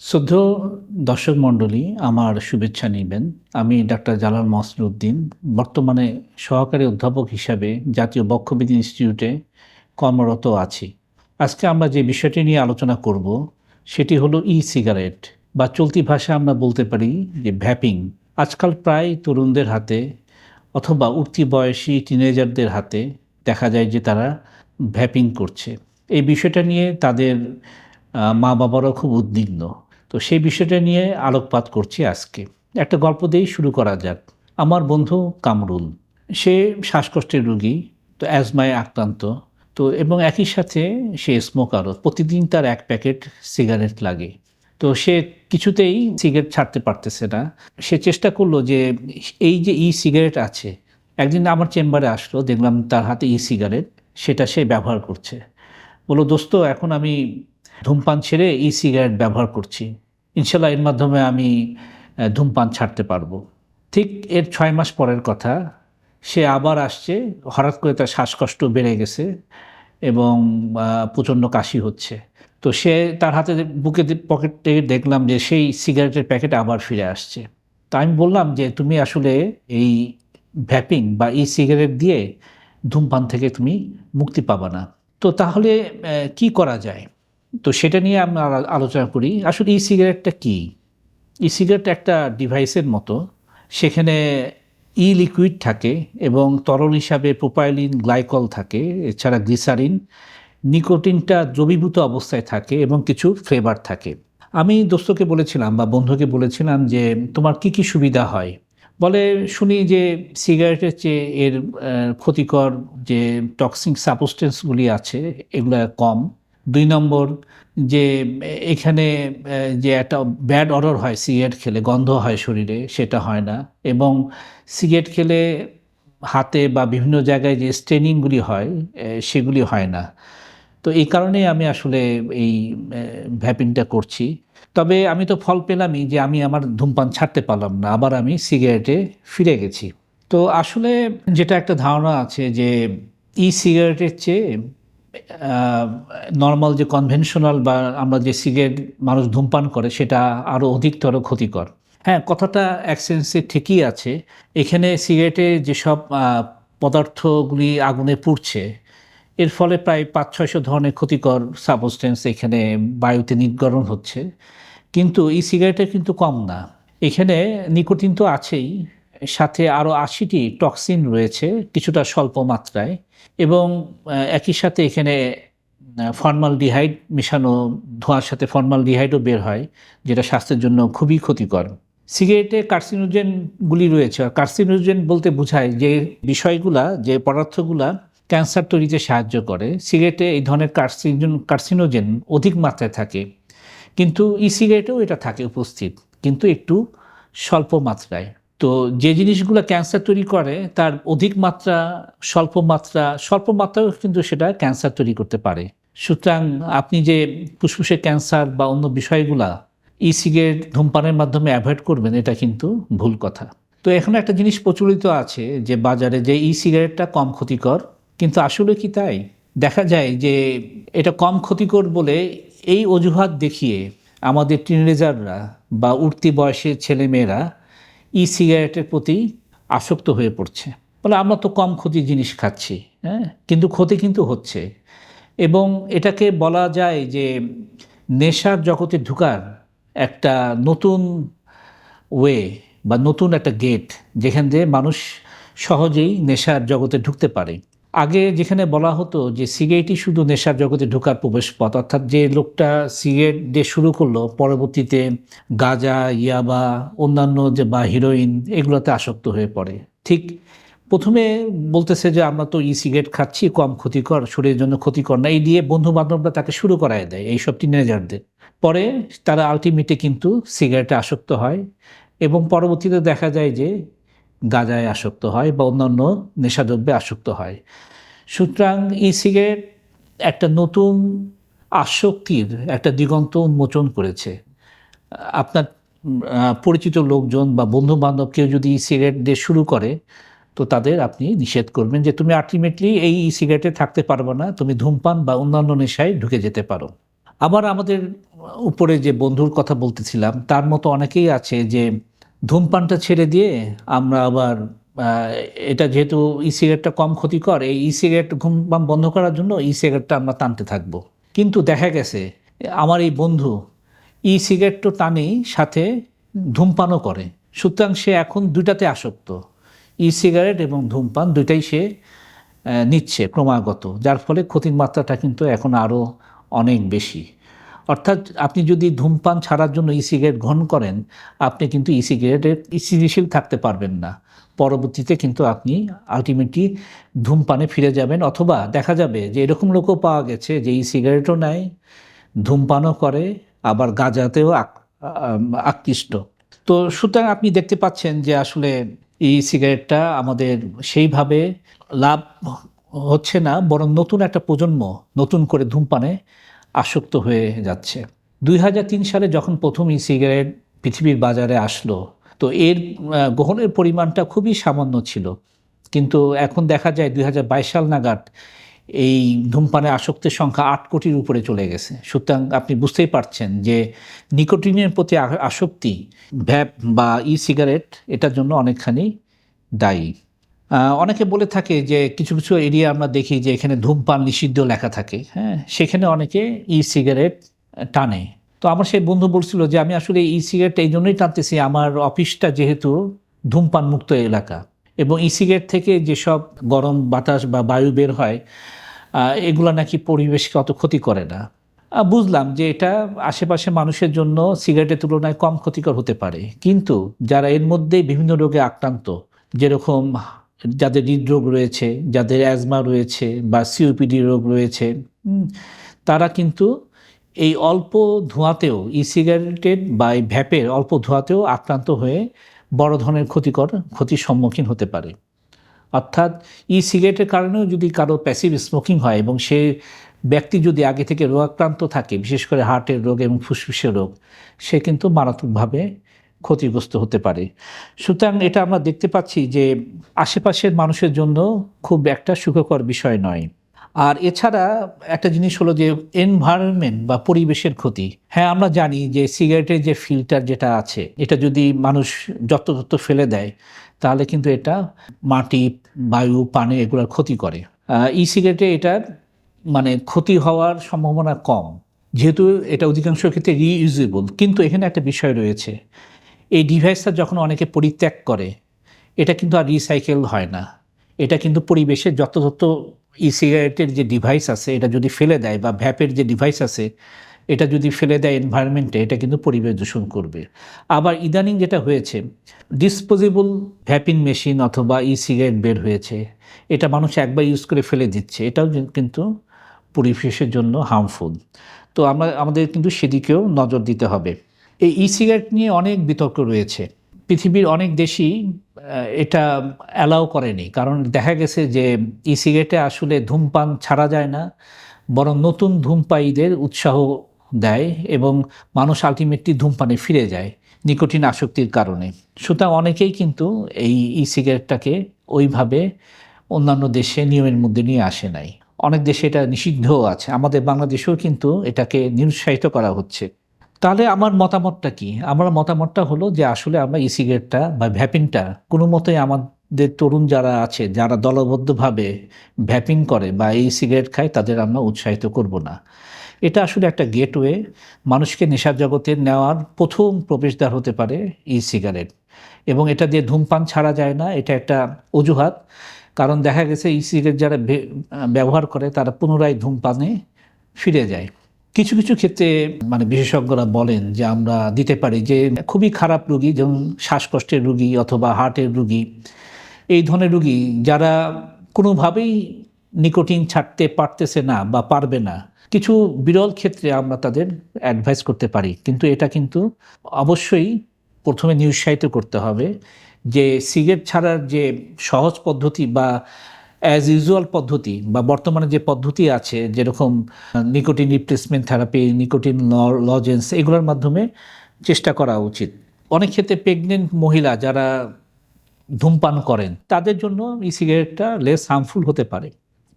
শ্রদ্ধ দর্শক মণ্ডলী, আমার শুভেচ্ছা নেবেন। আমি ডাক্তার জালাল মহসিন উদ্দিন বর্তমানে সহকারী অধ্যাপক হিসাবে জাতীয় বক্ষবিধি ইনস্টিটিউটে কর্মরত আছি। আজকে আমরা যে বিষয়টি নিয়ে আলোচনা করব, সেটি হলো ই সিগারেট বা চলতি ভাষায় আমরা বলতে পারি যে ভ্যাপিং। আজকাল প্রায় তরুণদের হাতে অথবা উঠতি বয়সী টিনেজারদের হাতে দেখা যায় যে তারা ভ্যাপিং করছে। এই বিষয়টা নিয়ে তাদের মা বাবারাও খুব উদ্বিগ্ন। তো সেই বিষয়টা নিয়ে আলোকপাত করছি আজকে। একটা গল্প দিয়েই শুরু করা যাক। আমার বন্ধু কামরুল। সে শ্বাসকষ্টের রুগী, তো অ্যাজমায় আক্রান্ত। তো এবং একই সাথে সে স্মোকারও। প্রতিদিন তার এক প্যাকেট সিগারেট লাগে। তো সে কিছুতেই সিগারেট ছাড়তে পারতেছে না। সে চেষ্টা করল যে এই যে ই সিগারেট আছে, একদিন আমার চেম্বারে আসলো, দেখলাম তার হাতে ই সিগারেট সেটা সে ব্যবহার করছে। বলল, দোস্ত, এখন আমি ধূমপান ছেড়ে ই সিগারেট ব্যবহার করছি। ইনশাল্লাহ এর মাধ্যমে আমি ধূমপান ছাড়তে পারব। ঠিক এর ছয় মাস পরের কথা, সে আবার আসছে, হঠাৎ করে তার শ্বাসকষ্ট বেড়ে গেছে এবং প্রচণ্ড কাশি হচ্ছে। তো সে তার হাতে বুকে পকেটে দেখলাম যে সেই সিগারেটের প্যাকেট আবার ফিরে আসছে। তা আমি বললাম যে তুমি আসলে এই ভ্যাপিং বা ই সিগারেট দিয়ে ধূমপান থেকে তুমি মুক্তি পাবা না। তো তাহলে কি করা যায়? তো সেটা নিয়ে আমরা আলোচনা করি। আসলে ই সিগারেটটা কী? ই সিগারেট একটা ডিভাইসের মতো। সেখানে ই লিকুইড থাকে এবং তরল হিসাবে প্রোপাইলিন গ্লাইকল থাকে, এছাড়া গ্লিসারিন নিকোটিনটা দ্রবীভূত অবস্থায় থাকে এবং কিছু ফ্লেভার থাকে। আমি দোস্তকে বলেছিলাম বা বন্ধুকে বলেছিলাম যে, তোমার কি কি সুবিধা হয়? বলে, শুনি যে সিগারেটের চেয়ে এর ক্ষতিকর যে টক্সিক সাবস্টেন্সগুলি আছে, এগুলো কম। দুই নম্বর যে, এখানে যে একটা ব্যাড অর্ডার হয়, সিগারেট খেলে, গন্ধ হয় শরীরে, সেটা হয় না। এবং সিগারেট খেলে হাতে বা বিভিন্ন জায়গায় যে স্ট্রেনিংগুলি হয় সেগুলি হয় না। তো এই কারণেই আমি আসলে এই ভ্যাপিংটা করছি। তবে আমি তো ফল পেলামই যে, আমি আমার ধূমপান ছাড়তে পারলাম না, আবার আমি সিগারেটে ফিরে গেছি। তো আসলে যেটা একটা ধারণা আছে যে ই সিগারেটের চেয়ে নর্মাল যে কনভেনশনাল বা আমরা যে সিগারেট মানুষ ধূমপান করে, সেটা আরও অধিকতর ক্ষতিকর। হ্যাঁ কথাটা এক ঠিকই আছে। এখানে সিগারেটে যেসব পদার্থগুলি আগুনে পুড়ছে, এর ফলে প্রায় পাঁচ ছয়শো ধরনের ক্ষতিকর সাবস্টেন্স এখানে বায়ুতে নির্গরণ হচ্ছে। কিন্তু এই সিগারেটে কিন্তু কম না। এখানে নিকোটিন তো আছেই। সাথে আরও আশিটি টক্সিন রয়েছে, কিছুটা স্বল্প মাত্রায় এবং একই সাথে এখানে ফর্মাল ডিহাইড মেশানো, ধোঁয়ার সাথে ফর্মাল ডিহাইডও বের হয়, যেটা স্বাস্থ্যের জন্য খুবই ক্ষতিকর। সিগারেটে কার্সিনোজেনগুলি রয়েছে, আর কার্সিনোজেন বলতে বোঝায় যে বিষয়গুলা, যে পদার্থগুলা ক্যান্সার তৈরিতে সাহায্য করে, সিগারেটে এই ধরনের কার্সিনোজেন কার্সিনোজেন অধিক মাত্রায় থাকে। কিন্তু ই সিগারেটেও এটা থাকে উপস্থিত, কিন্তু একটু স্বল্প মাত্রায়। তো যে জিনিসগুলো ক্যান্সার তৈরি করে, তার অধিক মাত্রা, স্বল্প মাত্রা, স্বল্প মাত্রাও কিন্তু সেটা ক্যান্সার তৈরি করতে পারে। সুতরাং আপনি যে ফুসফুসের ক্যান্সার বা অন্য বিষয়গুলা ই সিগারেট ধূমপানের মাধ্যমে অ্যাভয়েড করবেন, এটা কিন্তু ভুল কথা। তো এখন একটা জিনিস প্রচলিত আছে যে বাজারে যে ই সিগারেটটা কম ক্ষতিকর, কিন্তু আসলে কি তাই? দেখা যায় যে এটা কম ক্ষতিকর বলে এই অজুহাত দেখিয়ে আমাদের টিনেজাররা বা উঠতি বয়সের ছেলেমেয়েরা ই সিগারেটের প্রতি আসক্ত হয়ে পড়ছে। বলে, আমরা তো কম ক্ষতি জিনিস খাচ্ছি হ্যাঁ? কিন্তু ক্ষতি কিন্তু হচ্ছে। এবং এটাকে বলা যায় যে, নেশার জগতে ঢুকার একটা নতুন ওয়ে বা নতুন একটা গেট যেখান দিয়ে মানুষ সহজেই নেশার জগতে ঢুকতে পারে। আগে যেখানে বলা হতো যে সিগারেটই শুধু নেশার জগতে ঢোকার প্রবেশ পথ অর্থাৎ যে লোকটা সিগারেট দিয়ে শুরু করল, পরবর্তীতে গাঁজা, ইয়াবা, অন্যান্য যে বা হিরোইন, এগুলোতে আসক্ত হয়ে পড়ে। ঠিক প্রথমে বলতেছে যে, আমরা তো ই সিগারেট খাচ্ছি, কম ক্ষতিকর, শরীরের জন্য ক্ষতিকর না। এই দিয়ে বন্ধু বান্ধবরা তাকে শুরু করায় দেয় এইসব টিনেজারদের পরে তারা আলটিমেটে কিন্তু সিগারেটে আসক্ত হয় এবং পরবর্তীতে দেখা যায় যে গাঁজায় আসক্ত হয় বা অন্যান্য নেশাদ্রব্যে আসক্ত হয়। সুতরাং ই সিগারেট একটা নতুন আসক্তির, একটা দিগন্ত উন্মোচন করেছে। আপনার পরিচিত লোকজন বা বন্ধু বান্ধব কেউ যদি ই সিগারেট দিয়ে শুরু করে, তো তাদের আপনি নিষেধ করবেন যে তুমি আলটিমেটলি এই ই সিগারেটে থাকতে পারবে না, তুমি ধূমপান বা অন্যান্য নেশায় ঢুকে যেতে পারো। আবার আমাদের উপরে যে বন্ধুর কথা বলতেছিলাম, তার মতো অনেকেই আছে যে ধূমপানটা ছেড়ে দিয়ে আমরা আবার এটা যেহেতু ই সিগারেটটা কম ক্ষতিকর, এই ই সিগারেট ধূমপান বন্ধ করার জন্য ই সিগারেটটা আমরা টানতে থাকব। কিন্তু দেখা গেছে, আমার এই বন্ধু ই সিগারেট তো টানেই, সাথে ধূমপানও করে। সুতরাং সে এখন দুইটাতে আসক্ত। ই সিগারেট এবং ধূমপান দুইটাই সে নিচ্ছে ক্রমাগত, যার ফলে ক্ষতির মাত্রাটা কিন্তু এখন আরও অনেক বেশি। অর্থাৎ আপনি যদি ধূমপান ছাড়ার জন্য ই সিগারেট গ্রহণ করেন, আপনি কিন্তু ই সিগারেটের স্থিতিশীল থাকতে পারবেন না। পরবর্তীতে কিন্তু আপনি আলটিমেটলি ধূমপানে ফিরে যাবেন অথবা দেখা যাবে যে এরকম লোকও পাওয়া গেছে যে ই সিগারেটও নেয়, ধূমপানও করে, আবার গাঁজাতেও আকৃষ্ট। তো সুতরাং আপনি দেখতে পাচ্ছেন যে আসলে এই সিগারেটটা আমাদের সেইভাবে লাভ হচ্ছে না, বরং নতুন একটা প্রজন্ম নতুন করে ধূমপানে আসক্ত হয়ে যাচ্ছে। দুই হাজার তিন সালে যখন প্রথম ই সিগারেট পৃথিবীর বাজারে আসলো, তো এর গ্রহণের পরিমাণটা খুবই সামান্য ছিল। কিন্তু এখন দেখা যায় দুই হাজার বাইশ সাল নাগাদ এই ধূমপানে আসক্তের সংখ্যা আট কোটির উপরে চলে গেছে। সুতরাং আপনি বুঝতেই পারছেন যে নিকোটিনের প্রতি আসক্তি, ভ্যাপ বা ই সিগারেট এটার জন্য অনেকখানি দায়ী। অনেকে বলে থাকে যে কিছু কিছু এরিয়া আমরা দেখি যে এখানে ধূমপান নিষিদ্ধ লেখা থাকে। হ্যাঁ সেখানে অনেকে ই সিগারেট টানে। তো আমার সেই বন্ধু বলছিল যে, আমি আসলে ই সিগারেট এই জন্যই টানতেছি। আমার অফিসটা যেহেতু ধূমপান মুক্ত এলাকা এবং ই সিগারেট থেকে যেসব গরম বাতাস বা বায়ু বের হয় এগুলো নাকি পরিবেশকে অত ক্ষতি করে না। বুঝলাম যে এটা আশেপাশে মানুষের জন্য সিগারেটের তুলনায় কম ক্ষতিকর হতে পারে। কিন্তু যারা এর মধ্যেই বিভিন্ন রোগে আক্রান্ত, যেরকম যাদের হৃদরোগ রয়েছে, যাদের অ্যাজমা রয়েছে বা সিওপিডি রোগ রয়েছে তারা কিন্তু এই অল্প ধোঁয়াতেও ই সিগারেটের বা এই ভ্যাপের অল্প ধোঁয়াতেও আক্রান্ত হয়ে বড় ধরনের ক্ষতিকর ক্ষতির সম্মুখীন হতে পারে। অর্থাৎ ই সিগারেটের কারণেও যদি কারও প্যাসিভ স্মোকিং হয় এবং সে ব্যক্তি যদি আগে থেকে রোগাক্রান্ত থাকে, বিশেষ করে হার্টের রোগ এবং ফুসফুসের রোগ, সে কিন্তু মারাত্মকভাবে ক্ষতিগ্রস্ত হতে পারে। সুতরাং এটা আমরা দেখতে পাচ্ছি যে আশেপাশের মানুষের জন্য খুব একটা সুখকর বিষয় নয়। আর এছাড়া একটা জিনিস হলো যে এনভায়রনমেন্ট বা পরিবেশের ক্ষতি। হ্যাঁ আমরা জানি যে সিগারেটের যে ফিল্টার যেটা আছে, এটা যদি মানুষ যত্রতত্র ফেলে দেয়, তাহলে কিন্তু এটা মাটি, বায়ু, পানি এগুলোর ক্ষতি করে। ই সিগারেটে এটার মানে ক্ষতি হওয়ার সম্ভাবনা কম। যেহেতু এটা অধিকাংশ ক্ষেত্রে রিইউজেবল কিন্তু এখানে একটা বিষয় রয়েছে। এই ডিভাইসটা যখন অনেকে পরিত্যাগ করে, এটা কিন্তু আর রিসাইকেল হয় না। এটা কিন্তু পরিবেশের যত্রতত্র ই সিগারেটের যে ডিভাইস আছে, এটা যদি ফেলে দেয় বা ভ্যাপের যে ডিভাইস আছে, এটা যদি ফেলে দেয় এনভায়রনমেন্টে এটা কিন্তু পরিবেশ দূষণ করবে। আবার ইদানিং যেটা হয়েছে ডিসপোজেবল ভ্যাপিং মেশিন অথবা ই সিগারেট বের হয়েছে। এটা মানুষ একবার ইউজ করে ফেলে দিচ্ছে। এটাও কিন্তু পরিবেশের জন্য হার্মফুল তো আমরা, আমাদের কিন্তু সেদিকেও নজর দিতে হবে। এই ই সিগারেট নিয়ে অনেক বিতর্ক রয়েছে। পৃথিবীর অনেক দেশই এটা অ্যালাউ করেনি। কারণ দেখা গেছে যে ই সিগারেটে আসলে ধূমপান ছাড়া যায় না, বরং নতুন ধূমপায়ীদের উৎসাহ দেয় এবং মানুষ আলটিমেটলি ধূমপানে ফিরে যায় নিকোটিন আসক্তির কারণে। সুতরাং অনেকেই কিন্তু এই ই সিগারেটটাকে ওইভাবে অন্যান্য দেশে নিয়মের মধ্যে নিয়ে আসে নাই। অনেক দেশে এটা নিষিদ্ধও আছে। আমাদের বাংলাদেশেও কিন্তু এটাকে নিরুৎসাহিত করা হচ্ছে। তাহলে আমার মতামতটা কি? আমার মতামতটা হলো যে আসলে আমরা ই সিগারেটটা বা ভ্যাপিংটা কোনো মতেই আমাদের তরুণ যারা আছে, যারা দলবদ্ধভাবে ভ্যাপিং করে বা এই সিগারেট খায়, তাদের আমরা উৎসাহিত করব না। এটা আসলে একটা গেটওয়ে মানুষকে নেশার জগতে নেওয়ার প্রথম প্রবেশদ্বার হতে পারে ই সিগারেট এবং এটা দিয়ে ধূমপান ছাড়া যায় না, এটা একটা অজুহাত। কারণ দেখা গেছে ই সিগারেট যারা ব্যবহার করে, তারা পুনরায় ধূমপানে ফিরে যায়। কিছু কিছু ক্ষেত্রে মানে বিশেষজ্ঞরা বলেন যে আমরা দিতে পারি যে খুবই খারাপ রুগী, যেমন শ্বাসকষ্টের রুগী অথবা হার্টের রুগী, এই ধরনের রুগী যারা কোনোভাবেই নিকোটিন ছাড়তে পারতেছে না বা পারবে না, কিছু বিরল ক্ষেত্রে আমরা তাদের অ্যাডভাইস করতে পারি। কিন্তু এটা কিন্তু অবশ্যই প্রথমে নিরুৎসাহিত করতে হবে যে সিগারেট ছাড়ার যে সহজ পদ্ধতি বা অ্যাজ ইউজুয়াল পদ্ধতি বা বর্তমানে যে পদ্ধতি আছে, যেরকম nicotine replacement therapy nicotine lozenges এগুলোর মাধ্যমে চেষ্টা করা উচিত। অনেক ক্ষেত্রে প্রেগনেন্ট মহিলা যারা ধূমপান করেন, তাদের জন্য ই সিগারেটটা লেস হার্মফুল হতে পারে।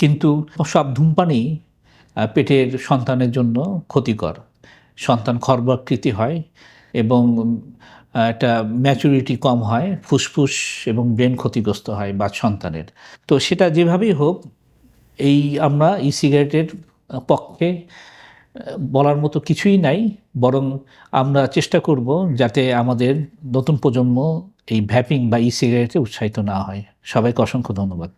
কিন্তু সব ধূমপানই পেটের সন্তানের জন্য ক্ষতিকর। সন্তান খর্বাকৃতি হয় এবং একটা ম্যাচুরিটি কম হয়, ফুসফুস এবং ব্রেন ক্ষতিগ্রস্ত হয় বা সন্তানের। তো সেটা যেভাবেই হোক, এই আমরা ই সিগারেটের পক্ষে বলার মতো কিছুই নাই, বরং আমরা চেষ্টা করব যাতে আমাদের নতুন প্রজন্ম এই ভ্যাপিং বা ই সিগারেটে উৎসাহিত না হয়। সবাইকে অসংখ্য ধন্যবাদ।